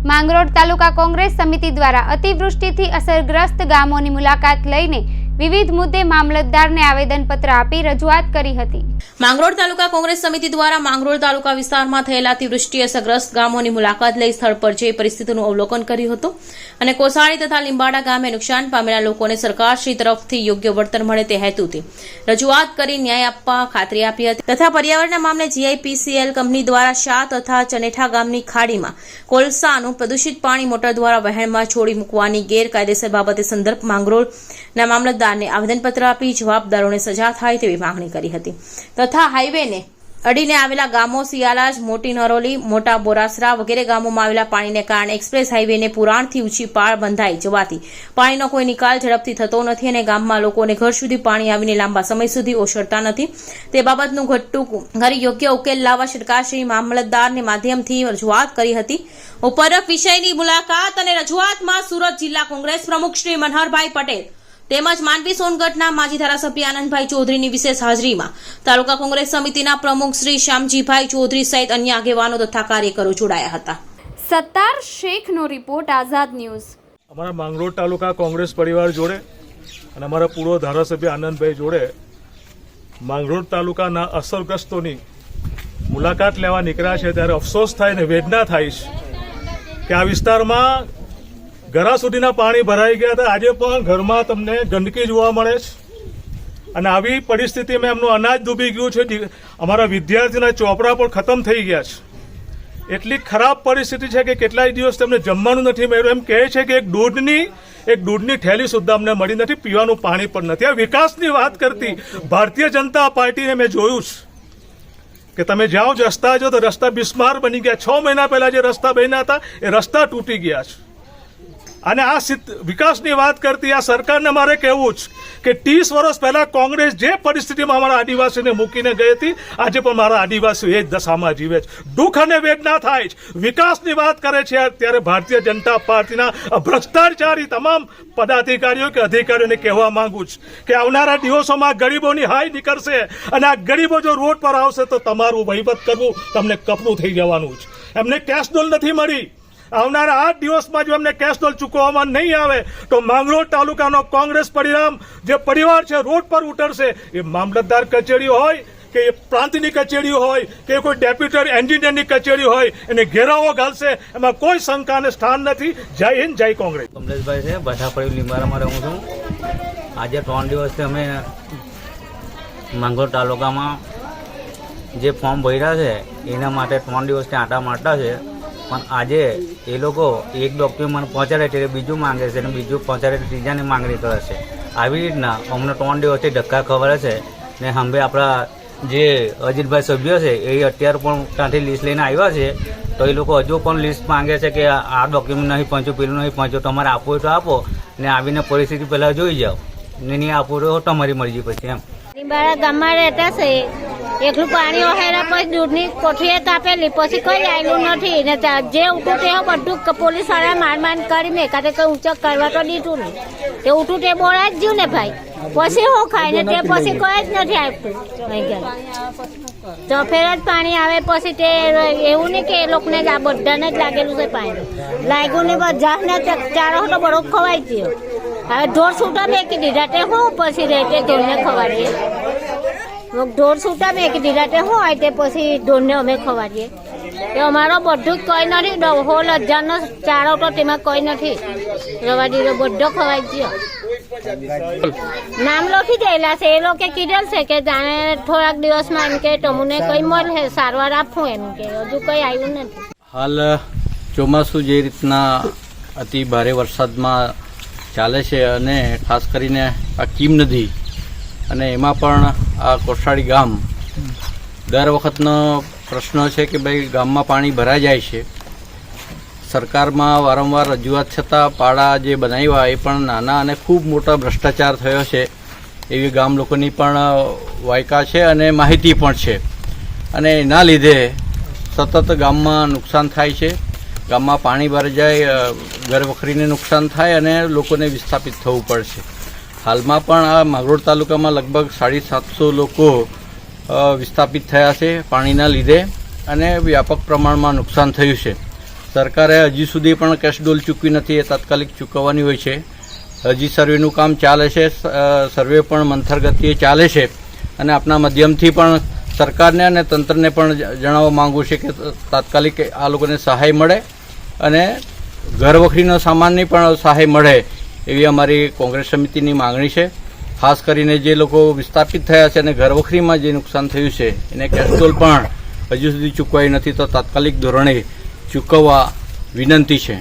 માંગરોળ તાલુકા કોંગ્રેસ સમિતિ દ્વારા અતિવૃષ્ટિથી અસરગ્રસ્ત ગામોની મુલાકાત લઈને વિવિધ મુદ્દે મામલતદારને આવેદનપત્ર આપી રજૂઆત કરી હતી. માંગરોળ તાલુકા કોંગ્રેસ સમિતિ દ્વારા માંગરોળ તાલુકા વિસ્તારમાં થયેલા અતિવૃષ્ટિ અસરગ્રસ્ત ગામોની મુલાકાત લઈ સ્થળ પર જઈ પરિસ્થિતિનું અવલોકન કર્યું હતું અને કોસાળી તથા લીંબાડા ગામે નુકસાન પામેલા લોકોને સરકારશ્રી તરફથી યોગ્ય વળતર મળે તે હેતુથી રજૂઆત કરી ન્યાય આપવા ખાતરી આપી હતી. તથા પર્યાવરણના મામલે જીઆઈપીસીએલ કંપની દ્વારા શાહ તથા ચનેઠા ગામની ખાડીમાં કોલસાનું પ્રદૂષિત પાણી મોટર દ્વારા વહેણમાં છોડી મૂકવાની ગેરકાયદેસર બાબતે સંદર્ભ માંગરોળના મામલતદારને આવેદનપત્ર આપી જવાબદારોને સજા થાય તેવી માંગણી કરી હતી. તથા હાઈવેને અડીને આવેલા ગામો સિયાલાજ મોટી નરોલી, મોટા બોરાસરા વગેરે ગામોમાં આવેલા પાણીને કારણે એક્સપ્રેસ હાઈવેને પુરાણથી ઊંચી પાળ બંધાઈ જવાથી પાણીનો કોઈ નિકાલ ઝડપથી થતો નથી અને ગામમાં લોકોને ઘર સુધી પાણી આવીને લાંબા સમય સુધી ઓસરતા નથી. તે બાબતનું ઘટતું ઘરે યોગ્ય ઉકેલ લાવવા સરકારશ્રી મામલતદારને માધ્યમથી રજૂઆત કરી હતી. ઉપરોક્ત વિષયની મુલાકાત અને રજૂઆતમાં સુરત જિલ્લા કોંગ્રેસ પ્રમુખ શ્રી મનહરભાઈ પટેલ તેમજ માંડવી સોનગઢના માજી ધારાસભ્ય આનંદભાઈ ચૌધરીની વિશેષ હાજરીમાં તાલુકા કોંગ્રેસ સમિતિના પ્રમુખ શ્રી શ્યામજીભાઈ ચૌધરી સહિત અન્ય આગેવાનો તથા કાર્યકરો જોડાયા હતા. સત્તાર શેખનો રિપોર્ટ આઝાદ ન્યૂઝ. અમારા માંગરોળ તાલુકા કોંગ્રેસ પરિવાર જોડે અને અમારા પૂર્વ ધારાસભ્ય આનંદભાઈ જોડે માંગરોળ તાલુકાના અસરગ્રસ્તોની મુલાકાત લેવા નીકળ્યા છે. ત્યારે અફસોસ થાય ને વેદના થાય છે કે આ વિસ્તારમાં ઘરા સુધીના પાણી ભરાઈ ગયા હતા. આજે પણ ઘરમાં તમને ગંદકી જોવા મળે છે. અને આવી પરિસ્થિતિમાં એમનું અનાજ ડૂબી ગયું છે. અમારા વિદ્યાર્થીના ચોપડા પણ ખતમ થઈ ગયા છે. એટલી ખરાબ પરિસ્થિતિ છે કે કેટલાય દિવસ તેમને જમવાનું નથી મળ્યું. એમ કહે છે કે એક દૂધની એક દૂધની થેલી સુદ્ધા અમને મળી નથી. પીવાનું પાણી પણ નથી. આ વિકાસની વાત કરતી ભારતીય જનતા પાર્ટીને મેં જોયું છે કે તમે જાઓ રસ્તા જો તો રસ્તા બિસ્માર બની ગયા. છ મહિના પહેલા જે રસ્તા બન્યા હતા, એ રસ્તા તૂટી ગયા છે. અને આ વિકાસની વાત કરતી આ સરકારને મારે કહેવું જ કે ત્રીસ વર્ષ પહેલા કોંગ્રેસ જે પરિસ્થિતિમાં અમારા આદિવાસીને મૂકીને ગઈ હતી, આજે પણ મારા આદિવાસીઓ એ જ દશામાં જીવે છે. દુઃખ અને વેદના થાય છે વિકાસની વાત કરે છે ત્યારે ભારતીય જનતા પાર્ટીના ભ્રષ્ટાચારી તમામ પદાધિકારીઓ કે અધિકારીઓને કહેવા માંગુ છું કે આવનારા દિવસોમાં ગરીબોની હાઈ નીકળશે અને આ ગરીબો જો રોડ પર આવશે તો તમારું વહીવટ કરવું તમને કપરું થઈ જવાનું છે એમને કેશ ડોલ નથી મળી. આવનારા આઠ દિવસમાં જો એમને કેશ ડોલ ચૂકવવામાં નહીં આવે, તો માંગરોળ તાલુકાનો કોંગ્રેસ પરિણામ જે પરિવાર છે, રોડ પર ઉતરશે, એ મામલતદાર કચેરી હોય કે એ પ્રાંતની કચેરી હોય કે કોઈ ડેપ્યુટી એન્જિનિયરની કચેરી હોય, એને ઘેરાવો ઘાલશે, એમાં કોઈ શંકાને સ્થાન નથી. જય હિન્દ, જય કોંગ્રેસ. કમલેશભાઈ છે, બઠાપડી, લીંબારામાં રહું છું. આજે ત્રણ દિવસથી અમે માંગરોળ તાલુકામાં જે ફોર્મ ભર્યા છે, એના માટે ત્રણ દિવસથી આંટા મારતા છે. પણ આજે એ લોકો એક ડોક્યુમેન્ટ પહોંચાડે છે બીજું માંગે છે અને બીજું પહોંચાડે ત્રીજાની માંગણી કરે છે. આવી રીતના અમને ત્રણ દિવસથી ધક્કા ખબર છે ને હંભે આપણા જે અજીતભાઈ સભ્યો છે એ અત્યારે પણ ત્યાંથી લિસ્ટ લઈને આવ્યા છે. તો એ લોકો હજુ પણ લિસ્ટ માંગે છે કે આ ડોક્યુમેન્ટ નહીં પહોંચ્યું, પેલું નહીં પહોંચ્યું, તમારે આપવું હોય તો આપો ને આવીને પરિસ્થિતિ પહેલાં જોઈ જાઓ. ને નહીં આપવું તો તમારી મરજી પછી એમ. ગામમાં રહેતા છે. એકલું પાણી ઓહેરા પછી દૂધની કોઠીએ કાપેલી. પછી કોઈ આવેલું નથી. ને જે ઉઠું તે બધું પોલીસવાળા માર માર કરી મેં કાતે કઈ ઊંચો કરવા તો દીધું નહીં. તે ઉઠું તે બોળા જ જ્યું ને ભાઈ. પછી હું ખાય ને તે પછી કોઈ જ નથી આવતું. અહીં ઘરે. જ પાણી આવે પછી તે એવું નહીં કે એ લોકોને આ બધાને જ લાગેલું છે પાણી. લાગ્યું ને બધાને ચારો તો બરોબર ખવાઈ ગયો. હવે ઢોર છૂટા મેકી દીધા. તે હું પછી રહે તે ઢોરને ખવાડીએ ઢોર છૂટા મેકી દીધા તે હોય તે પછી ઢોરને અમે ખવાડીએ. એ અમારો બધું જ કોઈ નથી. હોલ હજારનો ચારો તો તેમાં કોઈ નથી. રવા દીધો બધો ખવાઈ ગયો નામ લખી દેલા છે. એ લોકો કીધેલ છે કે જાણે થોડાક દિવસમાં એમ કે તમને કઈ મળે. સારવાર આપવું એમ કે. હજુ કઈ આવ્યું નથી. હાલ, ચોમાસું જે રીતના અતિ ભારે વરસાદમાં ચાલે છે અને ખાસ કરીને આ કીમ નદી. અને એમાં પણ આ કોસાડી ગામ, દર વખતનો પ્રશ્ન છે કે ભાઈ ગામમાં પાણી ભરાઈ જાય છે. સરકારમાં વારંવાર રજૂઆત છતાં પાડા જે બનાવ્યા એ પણ નાના અને ખૂબ મોટા ભ્રષ્ટાચાર થયો છે. એવી ગામ લોકોની પણ વાયકા છે અને માહિતી પણ છે. અને એના લીધે સતત ગામમાં નુકસાન થાય છે. ગામમાં પાણી ભરાઈ જાય ઘરવખરીને ઘર વખરીને નુકસાન થાય અને લોકોને વિસ્થાપિત થવું પડશે. હાલમાં પણ આ માગરોળ તાલુકામાં લગભગ સાડી સાતસો લોકો વિસ્થાપિત થયા છે પાણીના લીધે અને વ્યાપક પ્રમાણમાં નુકસાન થયું છે. સરકારે હજી સુધી પણ કેશડોલ ચૂકવી નથી, એ તાત્કાલિક ચૂકવવાની હોય છે. હજી સર્વેનું કામ ચાલે છે સર્વે પણ મંથર ગતિએ ચાલે છે અને આપના માધ્યમથી પણ સરકારને અને તંત્રને પણ જણાવવા માંગુ છે કે તાત્કાલિક આ લોકોને સહાય મળે અને ઘર વખરીનો સામાનની પણ સહાય મળે. એવી અમારી કોંગ્રેસ સમિતિની માંગણી છે. ખાસ કરીને જે લોકો વિસ્થાપિત થયા છે અને ઘરવખરીમાં જે નુકસાન થયું છે, એને કેસ્ટોલ પણ હજુ સુધી ચૂકવાઈ નથી તો તાત્કાલિક ધોરણે ચૂકવવા વિનંતી છે.